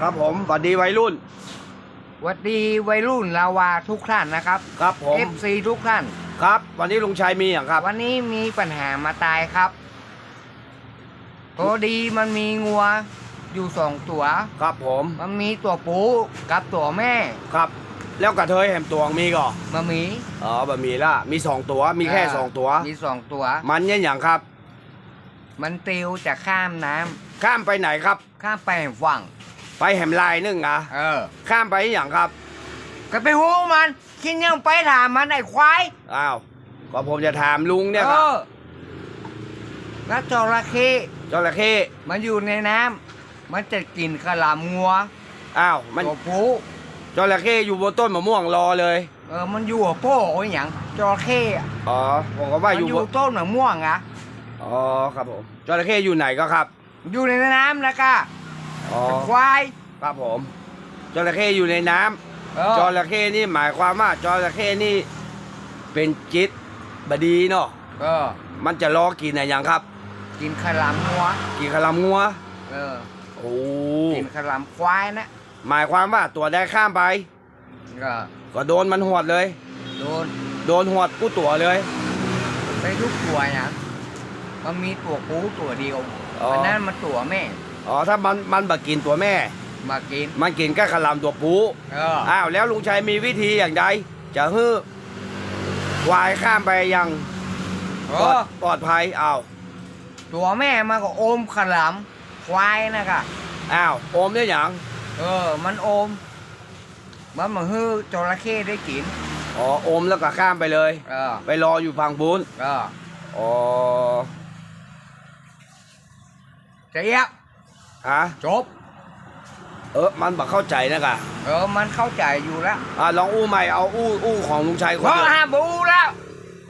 ครับผมสวัสดีวัยรุ่นหวัดดีวัยรุ่นลาวาทุกท่านนะครับครับผม FC ทุกท่าน ครับ วันนี้ลุงชัยมีอย่างครับวันนี้มีปัญหามาตายครับพอดีมันมีงัวอยู่สองตัว ครับผมมันมีตัวปูกับตัวแม่ ครับ แล้วกระเทยแหมตวงมีก่อมันมีอ๋อบะมีละมีสองตัวมีแค่สองตัว มีสองตัว มันเนี่ยอย่างครับ มันติวจะข้ามน้ำข้ามไปไหนครับ ข้ามไปฝั่ง ไปแหมลายนึงอะเออ ข้ามไปอย่างครับ ก็ไปหูมันคิดยังไปถามมันไอ้ควายอ้าวก็ผมจะถามลุงเนี่ยเอครับอแล้วจระเข้จระเข้มันอยู่ในน้ำมันจะกินขลามงัวอ้าวมันตัวปูจระเข้อยู่บนต้นมะม่วงรอเลยเออมันอยู่กับโป้โอ้ยหยังจระเข้อะอ๋อผมก็ว่ามันอยู่อบยู่นต้นมะม่วงอะอ๋อครับผมจระเข้อยู่ไหนก็ครับ อยู่ในน้ำนะกะ อ๋อ ควายครับผมจระเข้อยู่ในน้ำเออจระเข้นี่หมายความว่าจระเข้นี่เป็นจิตบดีเนาะเออมันจะรอกินอะไรอย่างครับ กินขลามงัวกินขลำงัวเออโอ้กินขลามควายนะหมายความว่าตัวได้ข้ามไป ก็ก็โดนมันหวดเลย โดนโดนหวดกู้ตัวเลย ไปทุกตัวหยังมันมีตัวปูตัวเดียวอ๋ออัอันนั้นมันตัวแม่ อ๋อถ้ามันมันบักกินตัวแม่ มากิน มันกินแค่ขลำตัวปูเอออ้าวแล้วลุงชัยมีวิธีอย่างใดจะฮื้อวายข้ามไปยังเอปลออดปลอดภัยอ้าวตัวแม่มันก็โอมขลามควายนะกะอ้าวโอมเนี่ยอย่างเออ มันโอม มันมาฮื้อจระเข้ได้กิน อ๋อโอมแล้วก็ข้ามไปเลย เออ ไปรออยู่ฝั่งบุญเอออ๋อ เจี๊ยบ ฮะจบ เออมันบักเข้าใจนะกะเออมันเข้าใจอยู่แล้วอ่าลองอู้ใหม่เอาอู้อู้ของลุงชัยคเพนราะเดียวห้าบูแล้ว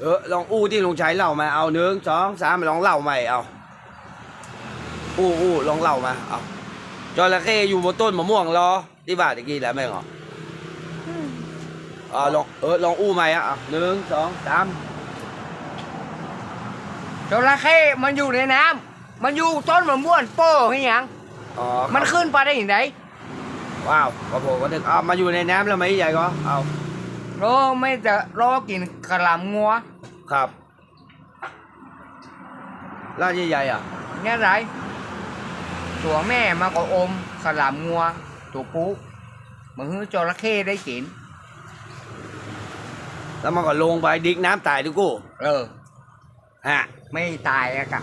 เออลองอู้ที่ลุงชัยเล่ามาเอาหนึ่งสองสามลองเล่าใหม่เอาอู้อู้ลองเล่ามาเอาจระเข้อยู่บนต้นมะม่วงรอที่บ้านตะกี้แหล้วไม่เหรออ่าลองเออลองอู้ใหม่อะเอาหนึ่งสองสามจระเข้มันอยู่ในน้ำมันอยู่ต้นมะม่วงโป้ให้หยัง อ๋อมันขึ้นไปได้อย่างไรว้าวกระผมก็นึกเอามาอยู่ในน้ำแล้วไหมใหญ่ก็เอาโอ้ไม่จะรอกินกระหลำงัวครับร้านใหญ่ๆอะเนี่ยไรตัวแม่มาก็อมกระหลำงัว ตัวปุ๊มันคือจระเข้ได้กิน แล้วมันก็ลงไปดิกน้ำตายทุกกูเออ ฮะ ไม่ตายอะกะ